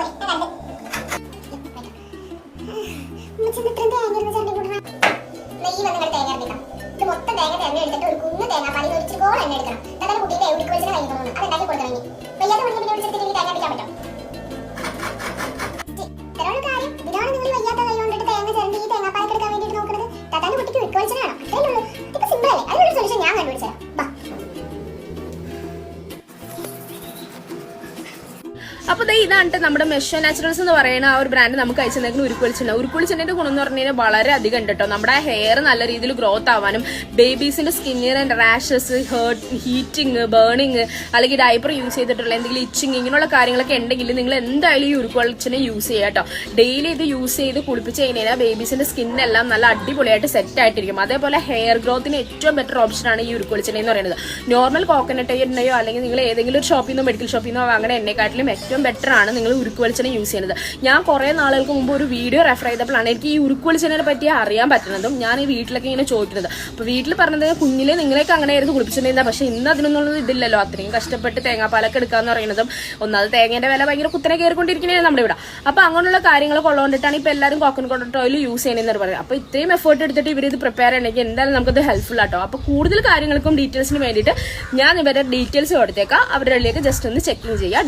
തേങ്ങ എടുത്തിട്ട് ഒരു കുഞ്ഞു തേങ്ങാപ്പാലിൽ ഒരു ഇച്ചിരി എണ്ണ എടുക്കണം. അതാണ് കുട്ടിയുടെ എവിടേക്ക് വെച്ചിട്ട് കഴിഞ്ഞു തോന്നുന്നു അത് ഉണ്ടാക്കി കൊടുക്കണം ഇനി? വയ്യാത്ത കുഞ്ഞു അപ്പോൾ ദേ ഇതാണ് നമ്മുടെ മെഷോ നാച്ചുറൽസ് എന്ന് പറയുന്ന ആ ഒരു ബ്രാൻഡ് നമുക്ക് അയച്ചു തന്നേക്കുന്ന ഉരുക്കുളിച്ചിട്ടുണ്ട് ഉരുക്കുളിച്ചിന്റെ ഗുണം എന്ന് പറഞ്ഞു കഴിഞ്ഞാൽ വളരെ അധികം ഉണ്ട് കേട്ടോ നമ്മുടെ ഹെയർ നല്ല രീതിയിൽ ഗ്രോത്ത് ആവാനും ബേബീസിന്റെ സ്കിന്നിന് റാഷസ് ഹേർട്ട് ഹീറ്റിംഗ് ബേണിങ് അല്ലെങ്കിൽ ഡയപ്പർ യൂസ് ചെയ്തിട്ടുള്ള എന്തെങ്കിലും ഇച്ചിങ് ഇങ്ങനെയുള്ള കാര്യങ്ങളൊക്കെ ഉണ്ടെങ്കിൽ നിങ്ങൾ എന്തായാലും ഈ ഉരുക്കുളിച്ചിനെ യൂസ് ചെയ്യുക കേട്ടോ ഡെയിലി ഇത് യൂസ് ചെയ്ത് കുളിപ്പിച്ച് കഴിഞ്ഞാൽ ബേബീസിന്റെ സ്കിന്നെല്ലാം നല്ല അടിപൊളിയായിട്ട് സെറ്റ് ആയിട്ടിരിക്കും. അതേപോലെ ഹെയർ ഗ്രോത്തിന് ഏറ്റവും ബെറ്റർ ഓപ്ഷനാണ് ഈ ഉരുക്കുളിച്ചിനെ എന്ന് പറയുന്നത്. നോർമൽ കോക്കനട്ട് എണ്ണയോ അല്ലെങ്കിൽ നിങ്ങൾ ഏതെങ്കിലും ഒരു ഷോപ്പിൽ നിന്നോ മെഡിക്കൽ ഷോപ്പിൽ നിന്നോ വാങ്ങുന്ന എണ്ണയെക്കാട്ടിലും ഏറ്റവും ബെറ്റർ ആണ് നിങ്ങൾ ഉരുക്ക് വെളിച്ചെണ്ണ യൂസ് ചെയ്യുന്നത്. ഞാൻ കുറേ നാളുകൾക്ക് മുമ്പ് ഒരു വീഡിയോ റെഫർ ചെയ്തപ്പോഴാണ് എനിക്ക് ഈ ഉരുക്ക് വെളിച്ചെണ്ണയെ പറ്റി അറിയാൻ പറ്റുന്നതും ഞാൻ ഈ വീട്ടിലൊക്കെ ഇങ്ങനെ ചോദിക്കുന്നത്. അപ്പോൾ വീട്ടിൽ പറഞ്ഞത് കുഞ്ഞിലെ നിങ്ങളെയൊക്കെ അങ്ങനെ ആയിരുന്നു കുളിപ്പിച്ചിട്ടുണ്ടായിരുന്നത്. പക്ഷേ ഇന്ന് അതിനൊന്നും ഇതില്ലല്ലോ. അത്രയും കഷ്ടപ്പെട്ട് തേങ്ങാപ്പാലൊക്കെ എടുക്കാന്ന് പറയുന്നതും ഒന്നാമത് തേങ്ങേന്റെ വില ഭയങ്കര കുത്തനെ കയറിക്കൊണ്ടിരിക്കുന്നതാണ് നമ്മുടെ ഇവിടെ. അപ്പോൾ അങ്ങനെയുള്ള കാര്യങ്ങൾ കൊള്ളുകൊണ്ടിട്ടാണ് ഇപ്പോൾ എല്ലാവരും കോക്കനട്ട് ഓയിൽ യൂസ് ചെയ്യുന്നതെന്ന് പറയുന്നത്. അപ്പോൾ ഇത്രയും എഫേർട്ട് എടുത്തിട്ട് ഇവർ ഇത് പ്രിപ്പയർ ചെയ്യണമെങ്കിൽ എന്തായാലും നമുക്കത് ഹെൽപ്ഫുൾ ആട്ടോ. അപ്പോൾ കൂടുതൽ കാര്യങ്ങൾക്കും ഡീറ്റെയിൽസിന് വേണ്ടിയിട്ട് ഞാൻ ഇവരുടെ ഡീറ്റെയിൽസ് കൊടുത്തേക്കാം. അവരുടെ ജസ്റ്റ് ഒന്ന് ചെക്കിങ് ചെയ്യുക